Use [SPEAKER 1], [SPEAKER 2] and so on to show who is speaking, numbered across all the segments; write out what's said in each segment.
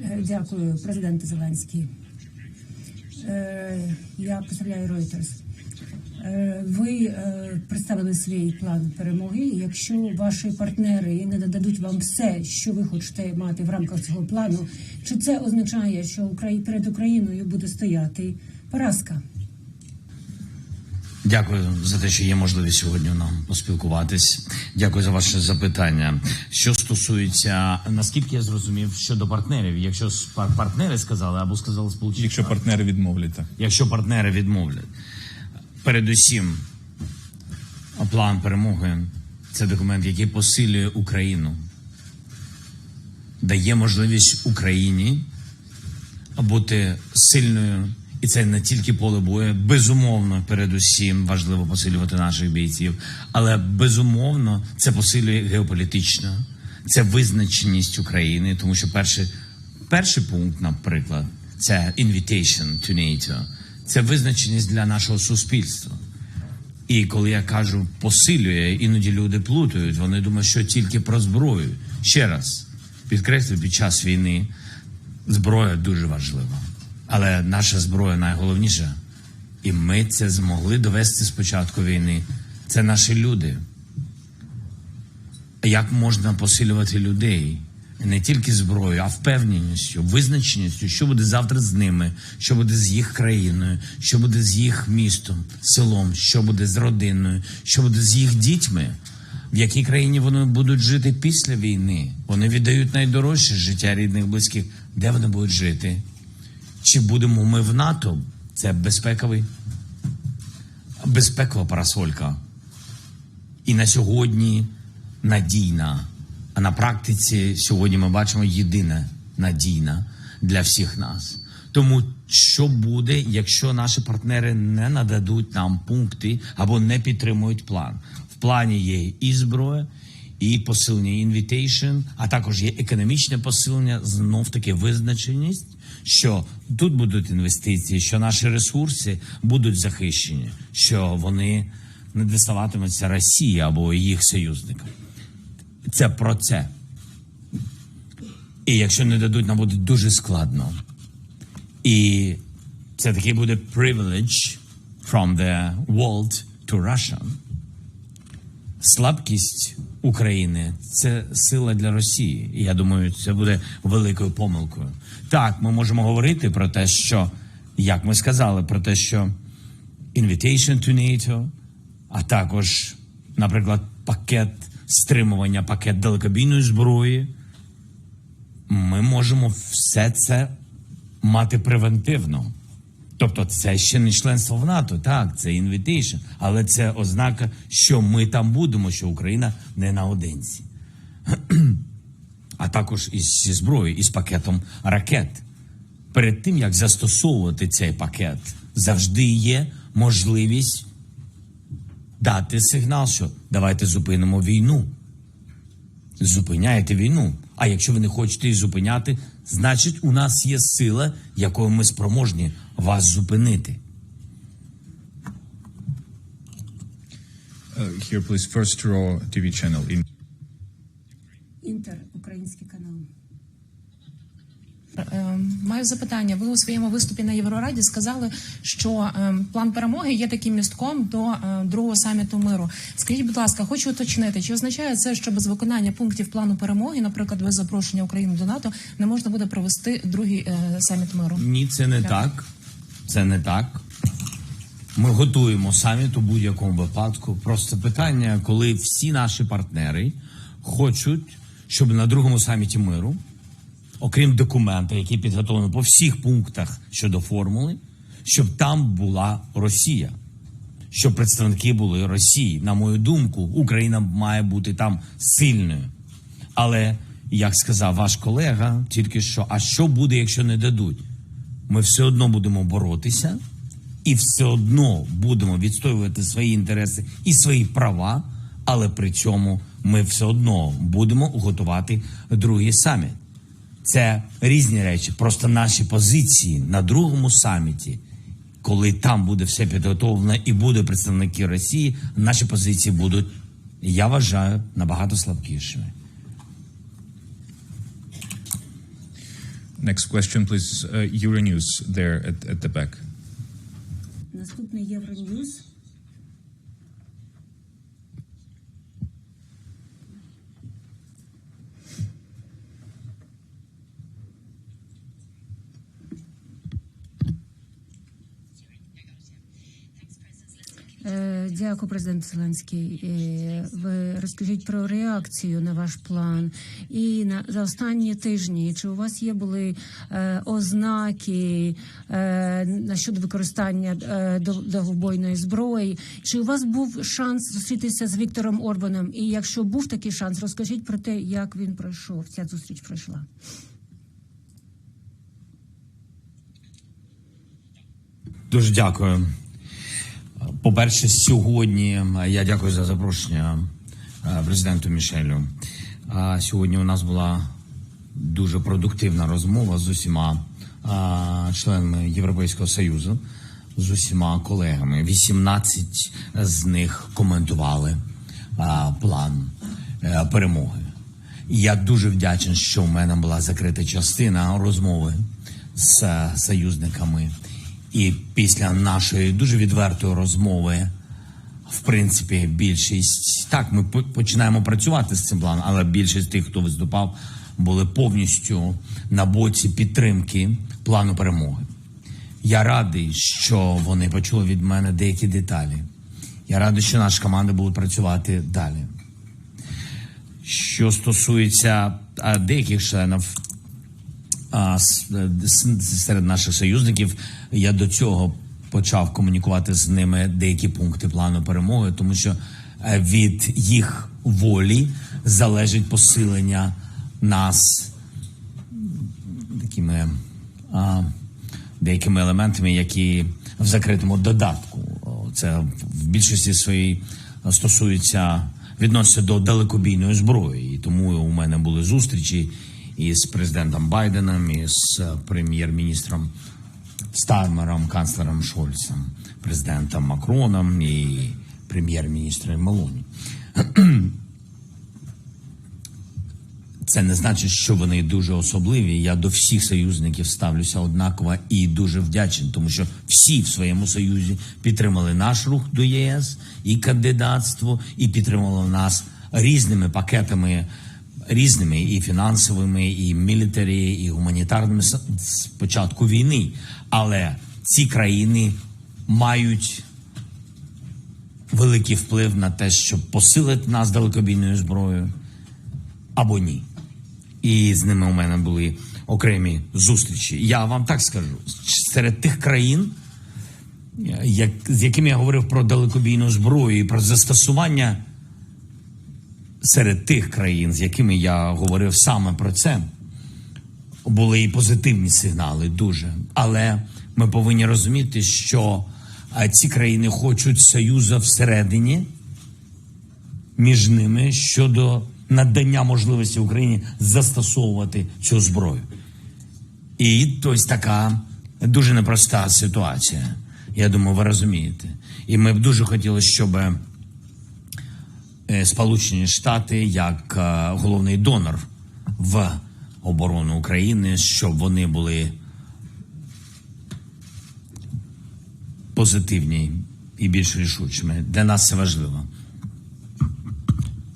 [SPEAKER 1] Е, Дякую, президенте Зеленський. Е, Я представляю Reuters. Е, Ви представили свій план перемоги. Якщо ваші партнери не нададуть вам все, що ви хочете мати в рамках цього плану, чи це означає, що перед Україною буде стояти поразка?
[SPEAKER 2] Дякую за те, що є можливість сьогодні нам поспілкуватись. Дякую за ваше запитання. Що стосується, наскільки я зрозумів щодо партнерів, якщо партнери сказали або сказали сполучені,
[SPEAKER 3] Якщо партнери відмовлять, так.
[SPEAKER 2] якщо партнери відмовлять, передусім, план перемоги це документ, який посилює Україну, дає можливість Україні бути сильною. І це не тільки поле бою. Безумовно, передусім важливо посилювати наших бійців, але безумовно це посилює геополітично, це визначеність України, тому що перший, перший пункт, наприклад, це invitation to NATO, це визначеність для нашого суспільства. І коли я кажу посилює, іноді люди плутають. Вони думають, що тільки про зброю. Ще раз підкреслю, під час війни зброя дуже важлива. Але наша зброя найголовніша. І ми це змогли довести з початку війни. Це наші люди. Як можна посилювати людей? Не тільки зброєю, а впевненістю, визначеністю, що буде завтра з ними, що буде з їх країною, що буде з їх містом, селом, що буде з родиною, що буде з їх дітьми, в якій країні вони будуть жити після війни. Вони віддають найдорожче життя рідних, близьких. Де вони будуть жити? Чи будемо ми в НАТО? Це безпековий, безпекова парасолька. І на сьогодні надійна. А на практиці сьогодні ми бачимо єдина надійна для всіх нас. Тому що буде, якщо наші партнери не нададуть нам пункти або не підтримують план? В плані є і зброя, і посилення інвітейшн, а також є економічне посилення, знов таки визначеність, що тут будуть інвестиції, що наші ресурси будуть захищені, що вони не діставатимуться Росії або їх союзникам. Це про це. І якщо не дадуть, нам буде дуже складно. І це такий буде privilege from the world to Russia. Слабкість України це сила для Росії. І я думаю, це буде великою помилкою. Так, ми можемо говорити про те, що, як ми сказали, про те, що invitation to NATO, а також, наприклад, пакет стримування, пакет далекобійної зброї. Ми можемо все це мати превентивно. Тобто, це ще не членство в НАТО, так, це інвітейшн, але це ознака, що ми там будемо, що Україна не наодинці. А також із зі зброєю, із пакетом ракет. Перед тим як застосовувати цей пакет, завжди є можливість дати сигнал, що давайте зупинимо війну. Зупиняєте війну. А якщо ви не хочете її зупиняти, значить у нас є сила, якою ми спроможні вас зупинити.
[SPEAKER 3] Uh, here, please, first row TV channel in
[SPEAKER 4] Маю запитання. Ви у своєму виступі на Єврораді сказали, що е, план перемоги є таким містком до е, другого саміту миру. Скажіть, будь ласка, хочу уточнити, чи означає це, що без виконання пунктів плану перемоги, наприклад, без запрошення України до НАТО, не можна буде провести другий е, саміт миру?
[SPEAKER 2] Ні, це не так. Це не так. Ми готуємо саміт у будь-якому випадку. Просто питання, коли всі наші партнери хочуть, щоб на другому саміті миру, окрім документа, який підготовлений по всіх пунктах щодо формули, щоб там була Росія, щоб представники були Росії. На мою думку, Україна має бути там сильною. Але як сказав ваш колега, тільки що, а що буде, якщо не дадуть? Ми все одно будемо боротися і все одно будемо відстоювати свої інтереси і свої права, але при цьому ми все одно будемо готувати другий саміт. Це різні речі. Просто наші позиції на другому саміті, коли там буде все підготовлено і буде представники Росії, наші позиції будуть, я вважаю, набагато слабкішими.
[SPEAKER 3] Next question, please. Uh, Euronews there at, at the back.
[SPEAKER 1] Наступний Євроньюз. Дякую, президент Зеленський. Е, Ви розкажіть про реакцію на ваш план і на за останні тижні. Чи у вас є були е, ознаки е, на щодо використання е, до- довгобойної зброї? Чи у вас був шанс зустрітися з Віктором Орбаном? І якщо був такий шанс, розкажіть про те, як він пройшов. Ця зустріч пройшла.
[SPEAKER 2] Дуже дякую. По-перше, сьогодні е, я дякую за запрошення е, президенту Мішелю. Сьогодні у нас була дуже продуктивна розмова з усіма членами Європейського Союзу, з усіма колегами. 18 з них коментували план е, перемоги. Я дуже вдячний, що в мене була закрита частина розмови з е, союзниками. І після нашої дуже відвертої розмови, в принципі, більшість так, ми починаємо працювати з цим планом, але більшість тих, хто виступав, були повністю на боці підтримки плану перемоги. Я радий, що вони почули від мене деякі деталі. Я радий, що наша команда буде працювати далі. Що стосується деяких членів е, серед наших союзників, я до цього почав комунікувати з ними деякі пункти плану перемоги, тому що е, від їх волі залежить посилення нас такими а, деякими елементами, які в закритому додатку. Це в більшості своїй стосується відноситься до далекобійної зброї. І тому у мене були зустрічі із президентом Байденом, і з е, прем'єр-міністром Стаймером, канцлером Шольцем, президентом Макроном і прем'єр-міністром Мелоні. Це не значить, що вони дуже особливі. Я до всіх союзників ставлюся однаково і дуже вдячний, тому що всі в своєму союзі підтримали наш рух до ЄС і кандидатство, і підтримали нас різними пакетами, різними і фінансовими, і мілітарі, і гуманітарними з початку війни. Але ці країни мають великий вплив на те, щоб посилити нас далекобійною зброєю або ні. І з ними у мене були окремі зустрічі. Я вам так скажу: серед тих країн, як, з якими я говорив про далекобійну зброю і про застосування, серед тих країн, з якими я говорив саме про це, були і позитивні сигнали дуже. Але ми повинні розуміти, що ці країни хочуть союзу всередині між ними щодо надання можливості Україні застосовувати цю зброю. І ось така дуже непроста ситуація. Я думаю, ви розумієте. І ми б дуже хотіли, щоб Сполучені Штати, як е, головний донор в оборону України, щоб вони були позитивні і більш рішучими. Для нас це важливо.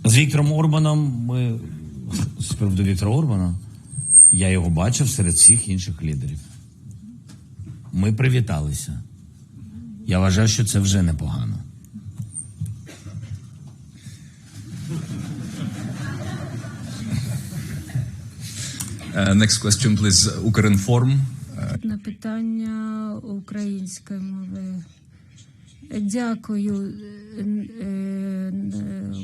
[SPEAKER 2] З Віктором Орбаном ми з приводу Віктора Орбана, я його бачив серед всіх інших лідерів. Ми привіталися. Я вважаю, що це вже непогано.
[SPEAKER 3] Next question, please. Ukrinform.
[SPEAKER 1] На питання української мови. Дякую. Е, е, е,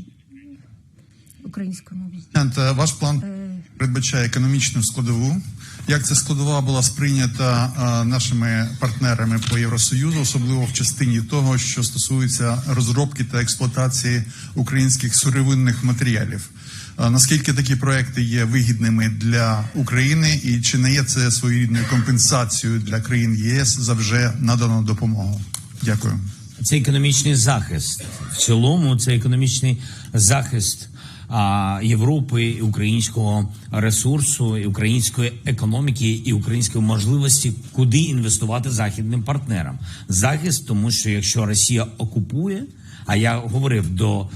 [SPEAKER 1] Українською мовою.
[SPEAKER 5] Е, Ваш план передбачає економічну складову. Як ця складова була сприйнята е, нашими партнерами по Євросоюзу, особливо в частині того, що стосується розробки та експлуатації українських сировинних матеріалів? Наскільки такі проекти є вигідними для України, і чи не є це своєрідною компенсацією для країн ЄС за вже надану допомогу? Дякую.
[SPEAKER 2] Це економічний захист. В цілому, це економічний захист а, Європи, українського ресурсу, української економіки, і української можливості, куди інвестувати західним партнерам. Захист, тому що якщо Росія окупує, а я говорив до.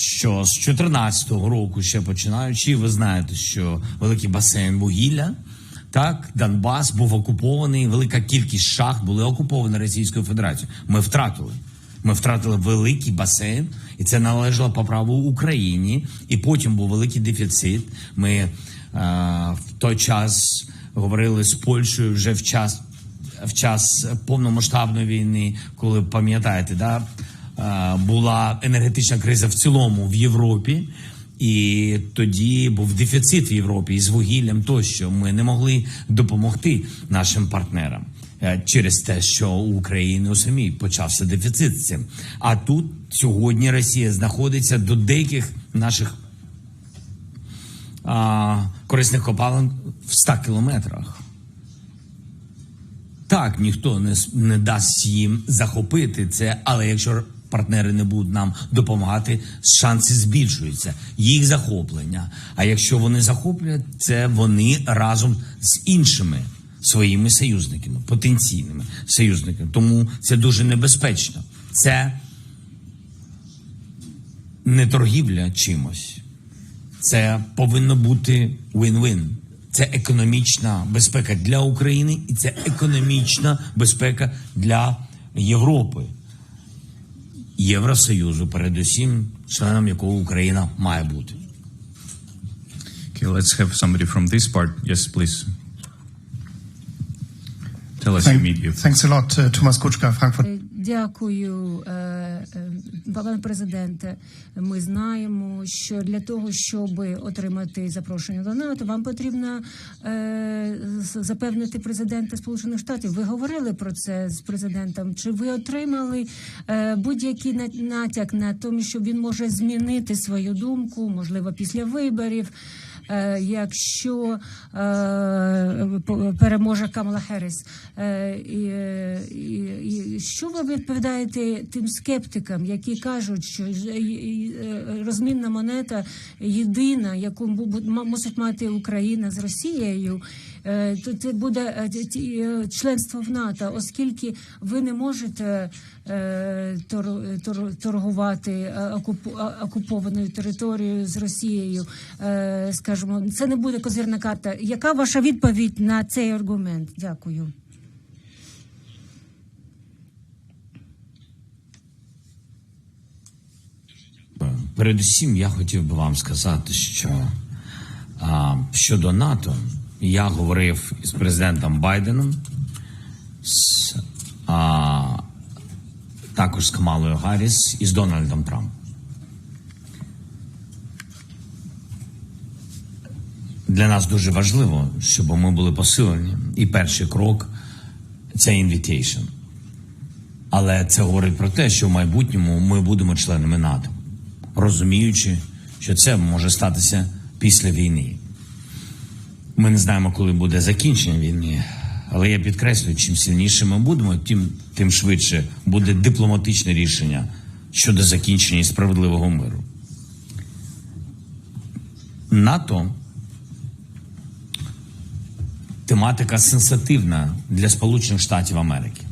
[SPEAKER 2] Що з 14-го року ще починаючи, ви знаєте, що великий басейн вугілля, так, Донбас був окупований, велика кількість шахт були окуповані Російською Федерацією. Ми втратили. Ми втратили великий басейн, і це належало по праву Україні. І потім був великий дефіцит. Ми е, в той час говорили з Польщею вже в час в час повномасштабної війни, коли пам'ятаєте, да, була енергетична криза в цілому в Європі. І тоді був дефіцит в Європі із вугіллям тощо. Ми не могли допомогти нашим партнерам е, через те, що у України у самій почався дефіцит з цим. А тут сьогодні Росія знаходиться до деяких наших а, корисних копалин в 100 кілометрах. Так, ніхто не, не дасть їм захопити це, але якщо партнери не будуть нам допомагати, шанси збільшуються їх захоплення. А якщо вони захоплять, це вони разом з іншими своїми союзниками, потенційними союзниками. Тому це дуже небезпечно. Це не торгівля чимось. Це повинно бути win-win. Це економічна безпека для України і це економічна безпека для Європи, Євросоюзу, передусім, членом якого Україна має бути.
[SPEAKER 3] Okay, let's have somebody from this part. Yes, please. Tell us your
[SPEAKER 6] Thank,
[SPEAKER 3] media.
[SPEAKER 6] thanks a lot, uh, Thomas Kutschka, Frankfurt.
[SPEAKER 1] Дякую, е, е, пане президенте. Ми знаємо, що для того, щоб отримати запрошення до НАТО, вам потрібно е, запевнити президента Сполучених Штатів. Ви говорили про це з президентом. Чи ви отримали будь-який натяк на тому, що він може змінити свою думку, можливо, після виборів? Е, якщо е, переможе Камала Херес. Е, і, що ви відповідаєте тим скептикам, які кажуть, що розмінна монета єдина, яку мусить мати Україна з Росією, е, це буде е, е, членство в НАТО, оскільки ви не можете тор- тор- торгувати окупованою територією з Росією. Скажімо, це не буде козирна карта. Яка ваша відповідь на цей аргумент? Дякую.
[SPEAKER 2] Передусім, я хотів би вам сказати, що а, щодо НАТО, я говорив із президентом Байденом, з, а, також з Камалою Гарріс і з Дональдом Трампом. Для нас дуже важливо, щоб ми були посилені. І перший крок це invitation. Але це говорить про те, що в майбутньому ми будемо членами НАТО, розуміючи, що це може статися після війни. Ми не знаємо, коли буде закінчення війни, але я підкреслюю, чим сильніше ми будемо, тим, тим швидше буде дипломатичне рішення щодо закінчення справедливого миру. НАТО тематика сенситивна для Сполучених Штатів Америки.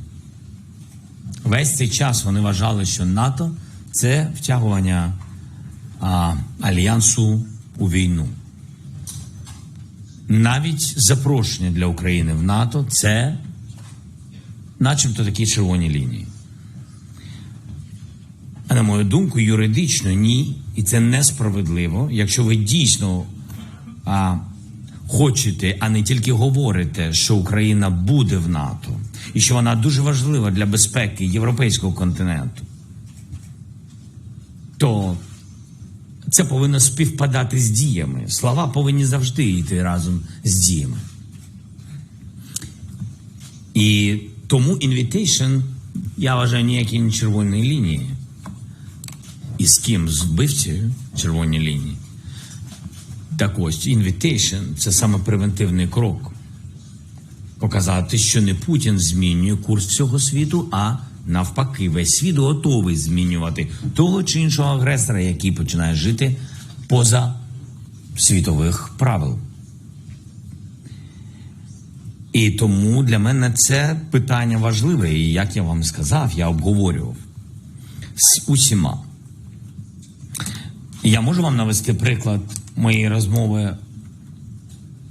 [SPEAKER 2] Весь цей час вони вважали, що НАТО це втягування а, альянсу у війну. Навіть запрошення для України в НАТО це начебто такі червоні лінії. А на мою думку, юридично ні, і це несправедливо, якщо ви дійсно а, хочете, а не тільки говорите, що Україна буде в НАТО, і що вона дуже важлива для безпеки європейського континенту, то це повинно співпадати з діями. Слова повинні завжди йти разом з діями. І тому invitation, я вважаю, ніякі не червоної лінії. І з ким? З вбивцею червоні лінії. Так ось, invitation – це саме превентивний крок. Показати, що не Путін змінює курс всього світу, а навпаки, весь світ готовий змінювати того чи іншого агресора, який починає жити поза світових правил. І тому для мене це питання важливе. І як я вам сказав, я обговорював з усіма. Я можу вам навести приклад моєї розмови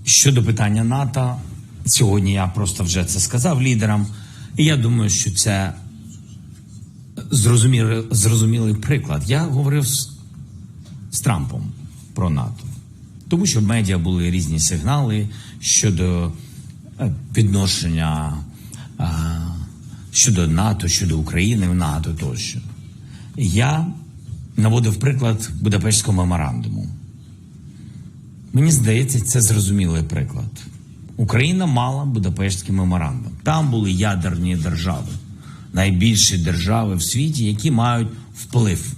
[SPEAKER 2] щодо питання НАТО. Сьогодні я просто вже це сказав лідерам. І я думаю, що це зрозумілий, зрозумілий приклад. Я говорив з, з Трампом про НАТО, тому що в медіа були різні сигнали щодо е, відношення е, щодо НАТО, щодо України в НАТО тощо. Я наводив приклад Будапештського меморандуму. Мені здається, це зрозумілий приклад. Україна мала Будапештський меморандум. Там були ядерні держави, найбільші держави в світі, які мають вплив,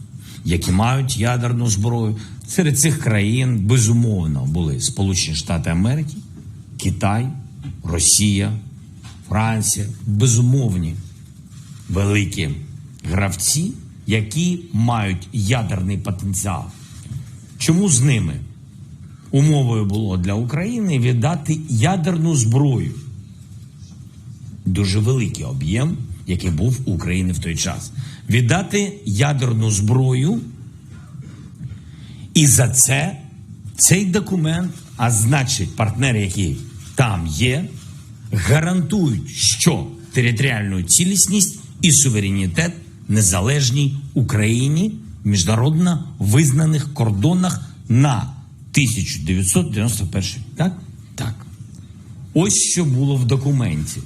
[SPEAKER 2] які мають ядерну зброю. Серед цих країн безумовно були Сполучені Штати Америки, Китай, Росія, Франція, безумовні великі гравці, які мають ядерний потенціал. Чому з ними? Умовою було для України віддати ядерну зброю. Дуже великий об'єм, який був у України в той час. Віддати ядерну зброю. І за це цей документ, а значить, партнери, які там є, гарантують, що територіальну цілісність і суверенітет незалежній Україні в міжнародно визнаних кордонах на 1991 рік. Так? Так. Ось що було в документі.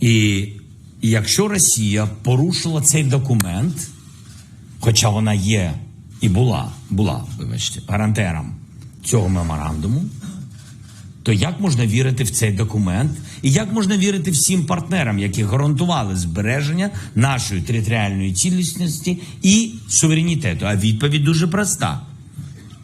[SPEAKER 2] І якщо Росія порушила цей документ, хоча вона є і була, була, вибачте, гарантером цього меморандуму, то як можна вірити в цей документ? І як можна вірити всім партнерам, які гарантували збереження нашої територіальної цілісності і суверенітету? А відповідь дуже проста.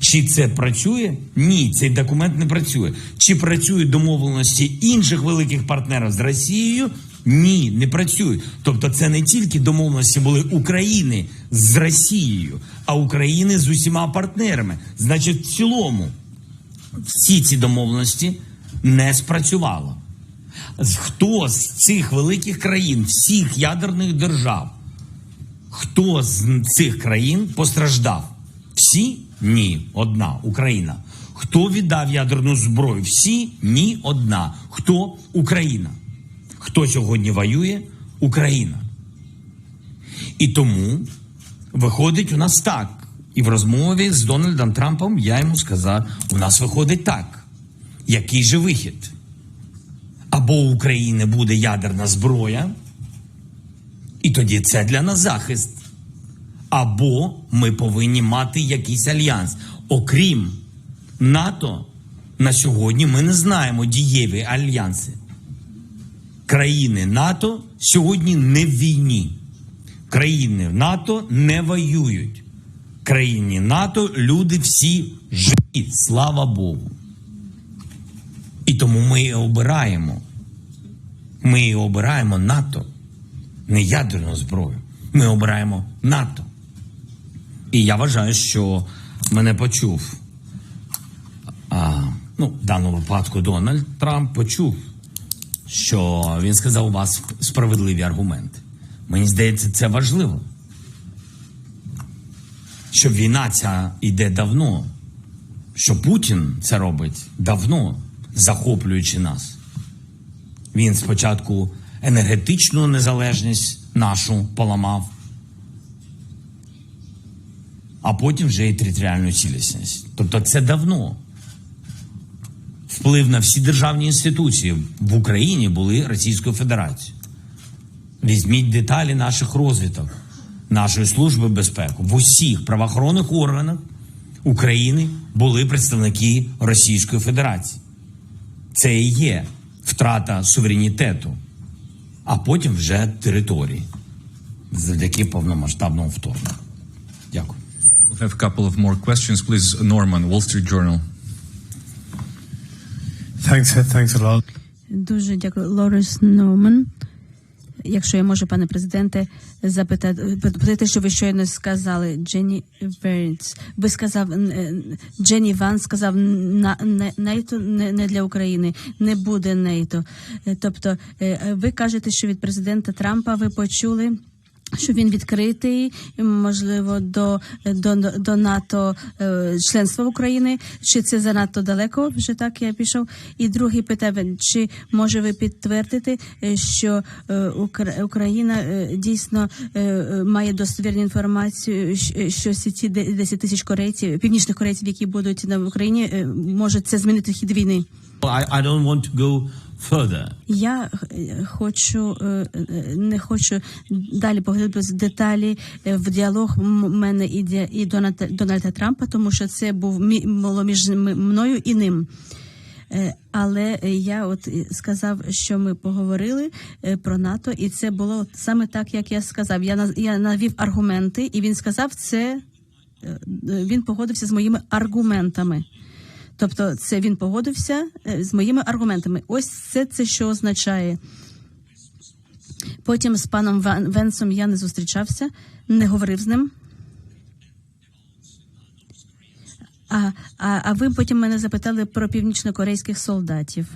[SPEAKER 2] Чи це працює? Ні, цей документ не працює. Чи працюють домовленості інших великих партнерів з Росією? Ні, не працюють. Тобто, це не тільки домовленості були України з Росією, а України з усіма партнерами. Значить, в цілому всі ці домовленості не спрацювало. Хто з цих великих країн, всіх ядерних держав, хто з цих країн постраждав? Всі? Ні, одна Україна. Хто віддав ядерну зброю? Всі? Ні, одна. Хто? Україна. Хто сьогодні воює? Україна. І тому виходить у нас так. І в розмові з Дональдом Трампом я йому сказав: у нас виходить так. Який же вихід? Або у України буде ядерна зброя, і тоді це для нас захист. Або ми повинні мати якийсь альянс. Окрім НАТО, на сьогодні ми не знаємо дієві альянси. Країни НАТО сьогодні не в війні. Країни НАТО не воюють. Країні НАТО люди всі живі, слава Богу. І тому ми і обираємо. Ми і обираємо НАТО, не ядерну зброю. Ми обираємо НАТО. І я вважаю, що мене почув. А, ну, в даному випадку Дональд Трамп почув, що він сказав у вас справедливі аргументи. Мені здається, це важливо. Що війна ця йде давно, що Путін це робить давно, захоплюючи нас. Він спочатку енергетичну незалежність нашу поламав, а потім вже і територіальну цілісність. Тобто це давно. Вплив на всі державні інституції в Україні були Російською Федерацією. Візьміть деталі наших розвиток, нашої служби безпеки. В усіх правоохоронних органах України були представники Російської Федерації. Це і є втрата суверенітету, а потім вже території завдяки повномасштабному вторгненню. Дякую.
[SPEAKER 3] We'll have a couple of more questions. Please, Norman, Wall Street Journal.
[SPEAKER 6] Thanks, thanks a lot.
[SPEAKER 7] Дуже дякую. Лорис Норман. Якщо я можу, пане президенте, запитати, повторити, що ви щойно сказали, Дженні Вернс. Ви сказав, е, Дженні Ван сказав, на не, НАТО не, для України, не буде НАТО. Е, Тобто, е, ви кажете, що від президента Трампа ви почули. Що він відкритий, можливо, до, до, до НАТО е, членства України, чи це занадто далеко? Вже так я пішов. І другий питання, чи може ви підтвердити, е, що е, Укра- Україна дійсно має достовірну інформацію, що ці де- 10 тисяч корейців, північних корейців, які будуть на Україні, може це змінити хід війни?
[SPEAKER 2] I, I don't want to go further.
[SPEAKER 7] Я е, хочу е, е, не хочу далі поглибитися в деталі в діалог мене і і Дональда, Трампа, тому що це був було між мною і ним. Але я от сказав, що ми поговорили про НАТО, і це було саме так, як я сказав. Я я навів аргументи, і він сказав це. Він погодився з моїми аргументами. Тобто, це він погодився е, з моїми аргументами. Ось це, це що означає. Потім з паном Ван- Венсом я не зустрічався, не говорив з ним. А, а, а ви потім мене запитали про північнокорейських солдатів.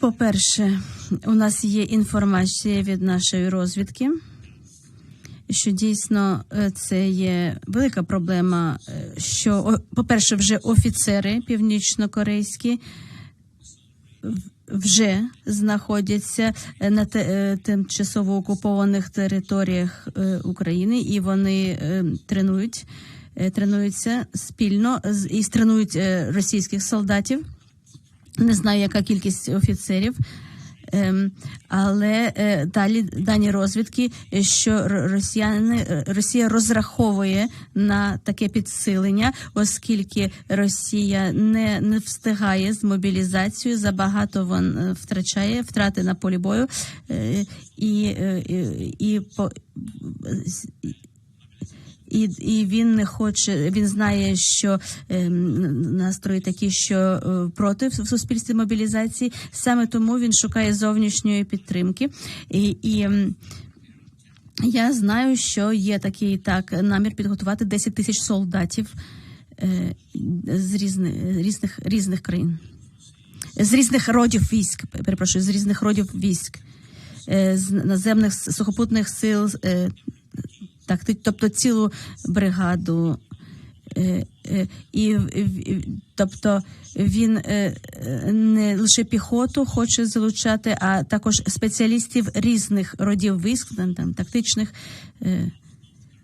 [SPEAKER 7] По-перше, у нас є інформація від нашої розвідки, що дійсно е, це є велика проблема. е, Що, по-перше, вже офіцери північнокорейські вже знаходяться е, на тимчасово окупованих територіях України, і вони тренують, тренуються спільно і тренують російських солдатів. Не знаю, яка кількість офіцерів. Ем, але е, далі дані розвідки, е, що росіяни е, Росія розраховує на таке підсилення, оскільки Росія не, не встигає з мобілізацією, забагато вон втрачає втрати на полі бою, і, і, і по і, і він не хоче. Він знає, що ем, настрої такі, що е, проти в суспільстві мобілізації. Саме тому він шукає зовнішньої підтримки. І, і ем, я знаю, що є такий так намір підготувати 10 тисяч солдатів е, з різних різних різних країн, з різних родів військ. Перепрошую, з різних родів військ, е, з наземних сухопутних сил. е, так, тобто цілу бригаду. Е, е, І, тобто він е, не лише піхоту хоче залучати, а також спеціалістів різних родів військ, там тактичних.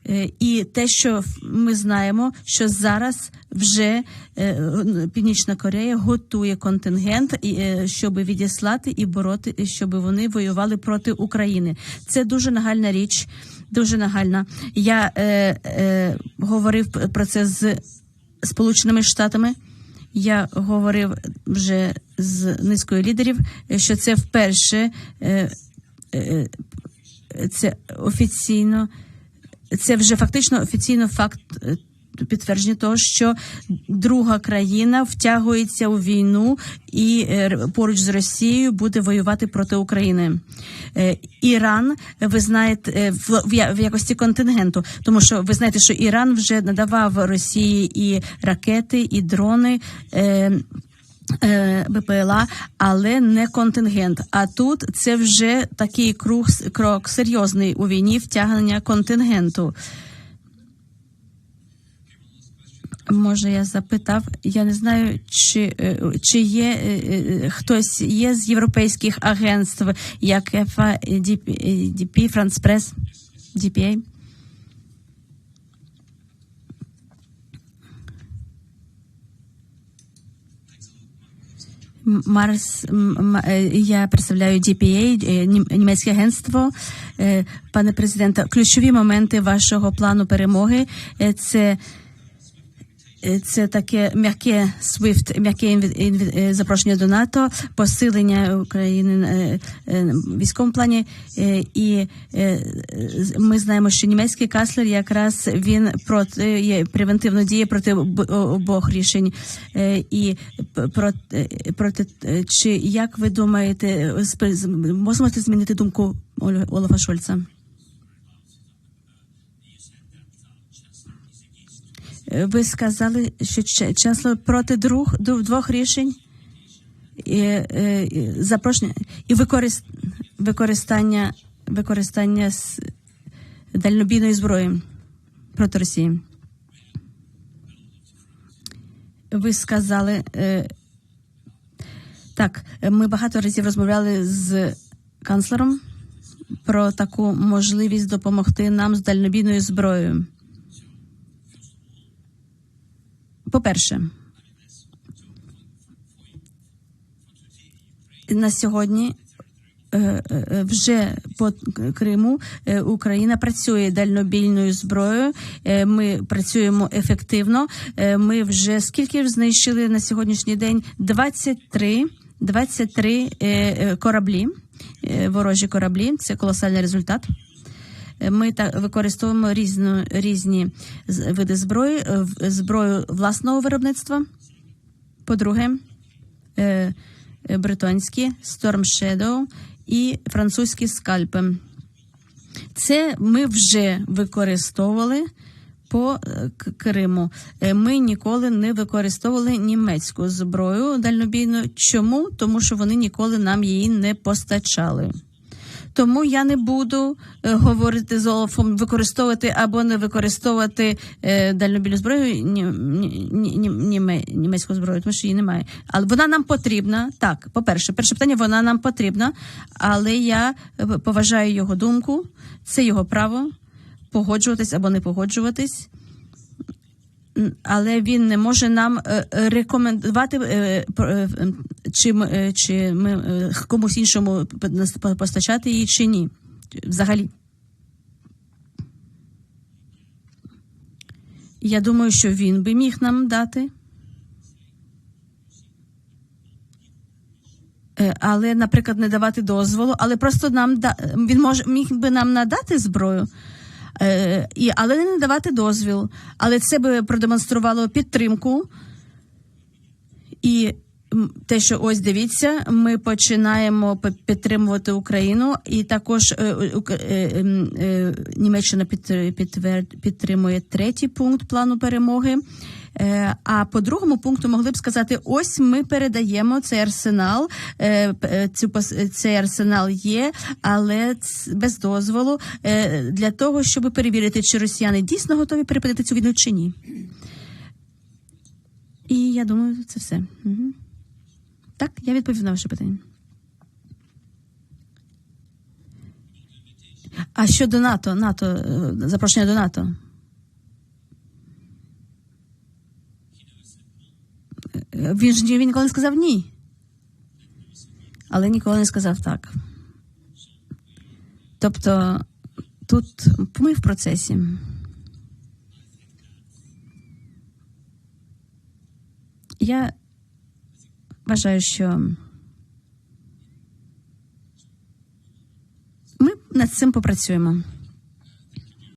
[SPEAKER 7] Е, І те, що ми знаємо, що зараз вже е, Північна Корея готує контингент, е, щоб відіслати і бороти, щоб вони воювали проти України. Це дуже нагальна річ. Дуже нагальна. Я е, е, говорив про це з Сполученими Штатами. Я говорив вже з низкою лідерів, що це вперше е, е, це офіційно це вже фактично офіційно факт е, підтвердження того, що друга країна втягується у війну і е, поруч з Росією буде воювати проти України. Е, Іран, ви знаєте, в якості контингенту, тому що ви знаєте, що Іран вже надавав Росії і ракети, і дрони. Е, БПЛА, але не контингент. А тут це вже такий круг крок серйозний у війні втягнення контингенту. Може, я запитав, я не знаю, чи, е, чи є е, хтось є з європейських агентств, як ЕФА, ДП, Франс Прес, DPA? Марс, е, я представляю DPA, е, німецьке агентство. Е, Пане президенте, ключові моменти вашого плану перемоги це Це таке м'яке SWIFT, м'яке е, запрошення до НАТО, посилення України е, е, в військовому плані. Е, І е, ми знаємо, що німецький канцлер якраз він проти є превентивно діє проти обох рішень. Е, І проти, проти е, чи як ви думаєте, можете змінити думку Олафа Шольца? Ви сказали, що Ч- чесно проти друг, двох рішень і, е, і запрошення і використ, використання, використання с- дальнобійної зброї проти Росії. Ви сказали, е, так, е, ми багато разів розмовляли з канцлером про таку можливість допомогти нам з дальнобійною зброєю. По-перше, на сьогодні е, е, вже по Криму е, Україна працює дальнобійною зброєю. Ми працюємо ефективно. Ми вже скільки знищили на сьогоднішній день? 23, 23 е, е, кораблі, ворожі кораблі. Це колосальний результат. Ми та використовуємо різну, різні види зброї, е, зброю власного виробництва. По-друге, е, е, британські Storm Shadow і французькі скальпи. Це ми вже використовували по Криму. Ми ніколи не використовували німецьку зброю дальнобійну. Чому? Тому що вони ніколи нам її не постачали. Тому я не буду е, говорити з Олафом, використовувати або не використовувати е, дальнобійну зброю ні, ні, ні, ні, німе- німецьку зброю, тому що її немає. Але вона нам потрібна. Так, по-перше, перше питання, вона нам потрібна, але я е, поважаю його думку, це його право погоджуватись або не погоджуватись. Але він не може нам е, е, рекомендувати, чи е, чи ми комусь іншому постачати її чи ні. Взагалі. Я думаю, що він би міг нам дати. Але, наприклад, не давати дозволу, але просто нам да він може міг би нам надати зброю, і, але не давати дозвіл. Але це би продемонструвало підтримку. І те, що ось дивіться, ми починаємо підтримувати Україну, і також е, е, е, Німеччина підтримує третій пункт плану перемоги. Е, А по другому пункту могли б сказати: ось ми передаємо цей арсенал. е, е, Цю цей арсенал є, але без дозволу для того, щоб перевірити, чи росіяни дійсно готові припинити цю війну чи ні. І я думаю, це все. Угу. Так, я відповів на ваше питання. А щодо НАТО, НАТО, запрошення до НАТО. Він ж він ніколи не сказав ні. Але ніколи не сказав так. Тобто тут ми в процесі. Я вважаю, що ми над цим попрацюємо.